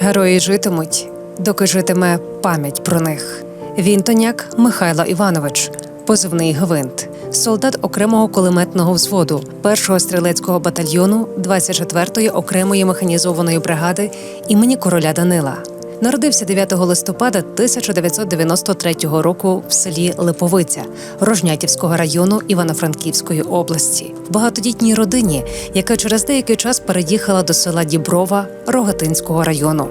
Герої житимуть, доки житиме пам'ять про них. Вінтоняк Михайло Іванович, позивний Гвинт, солдат окремого кулеметного взводу, 1-го стрілецького батальйону 24-ї окремої механізованої бригади імені короля Данила. Народився 9 листопада 1993 року в селі Липовиця Рожнятівського району Івано-Франківської області, в багатодітній родині, яка через деякий час переїхала до села Діброва Рогатинського району.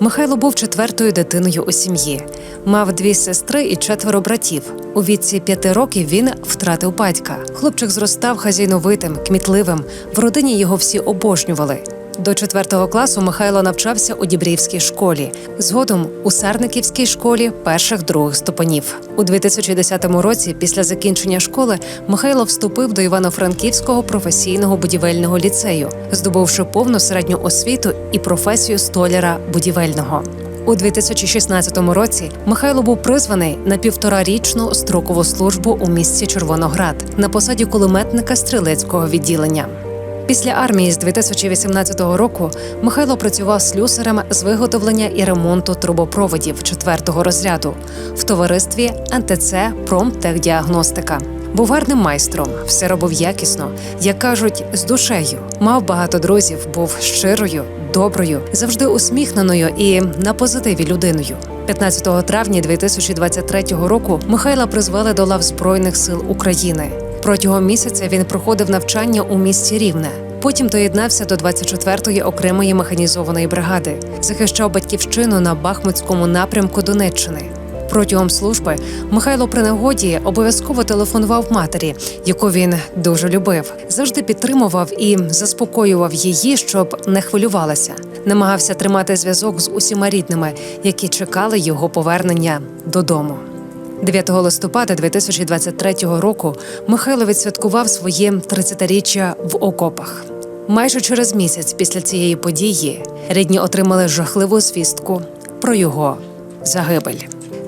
Михайло був четвертою дитиною у сім'ї. Мав дві сестри і четверо братів. У віці п'яти років він втратив батька. Хлопчик зростав хазяйновитим, кмітливим. В родині його всі обожнювали. До четвертого класу Михайло навчався у Дібрівській школі, згодом у Сарниківській школі перших других ступенів. У 2010 році, після закінчення школи, Михайло вступив до Івано-Франківського професійного будівельного ліцею, здобувши повну середню освіту і професію столяра будівельного. У 2016 році Михайло був призваний на півторарічну строкову службу у місті Червоноград на посаді кулеметника стрілецького відділення. Після армії з 2018 року Михайло працював слюсарем з виготовлення і ремонту трубопроводів четвертого розряду в товаристві НТЦ «Промтехдіагностика». Був гарним майстром, все робив якісно, як кажуть, з душею. Мав багато друзів, був щирою, доброю, завжди усміхненою і на позитиві людиною. 15 травня 2023 року Михайла призвели до лав Збройних сил України. Протягом місяця він проходив навчання у місті Рівне. Потім доєднався до 24-ї окремої механізованої бригади, захищав батьківщину на Бахмутському напрямку Донеччини. Протягом служби Михайло при нагоді обов'язково телефонував матері, яку він дуже любив, завжди підтримував і заспокоював її, щоб не хвилювалася. Намагався тримати зв'язок з усіма рідними, які чекали його повернення додому. 9 листопада 2023 року Михайло відсвяткував своє 30-річчя в окопах. Майже через місяць після цієї події рідні отримали жахливу звістку про його загибель.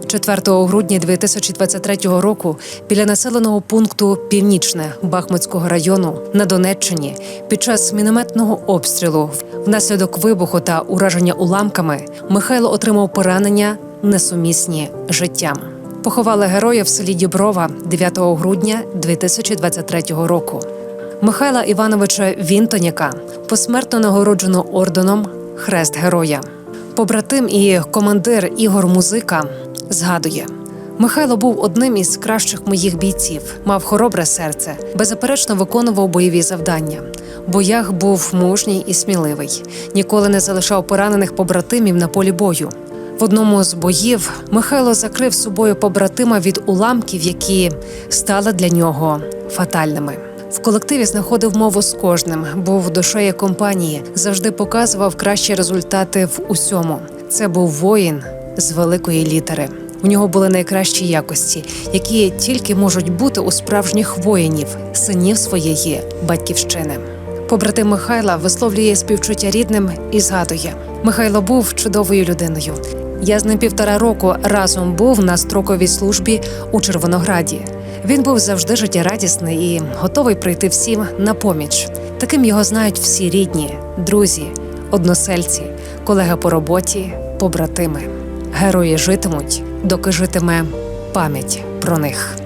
4 грудня 2023 року біля населеного пункту Північне Бахмутського району на Донеччині під час мінометного обстрілу внаслідок вибуху та ураження уламками Михайло отримав поранення несумісні життям. Поховали героя в селі Діброва 9 грудня 2023 року. Михайла Івановича Вінтоняка посмертно нагороджено орденом Хрест Героя. Побратим і командир Ігор Музика згадує. Михайло був одним із кращих моїх бійців, мав хоробре серце, беззаперечно виконував бойові завдання. В боях був мужній і сміливий, ніколи не залишав поранених побратимів на полі бою. В одному з боїв Михайло закрив собою побратима від уламків, які стали для нього фатальними. В колективі знаходив мову з кожним, був душею компанії, завжди показував кращі результати в усьому. Це був воїн з великої літери. У нього були найкращі якості, які тільки можуть бути у справжніх воїнів, синів своєї батьківщини. Побратим Михайла висловлює співчуття рідним і згадує: Михайло був чудовою людиною. Я з ним півтора року разом був на строковій службі у Червонограді. Він був завжди життєрадісний і готовий прийти всім на поміч. Таким його знають всі рідні, друзі, односельці, колеги по роботі, побратими. Герої житимуть, доки житиме пам'ять про них.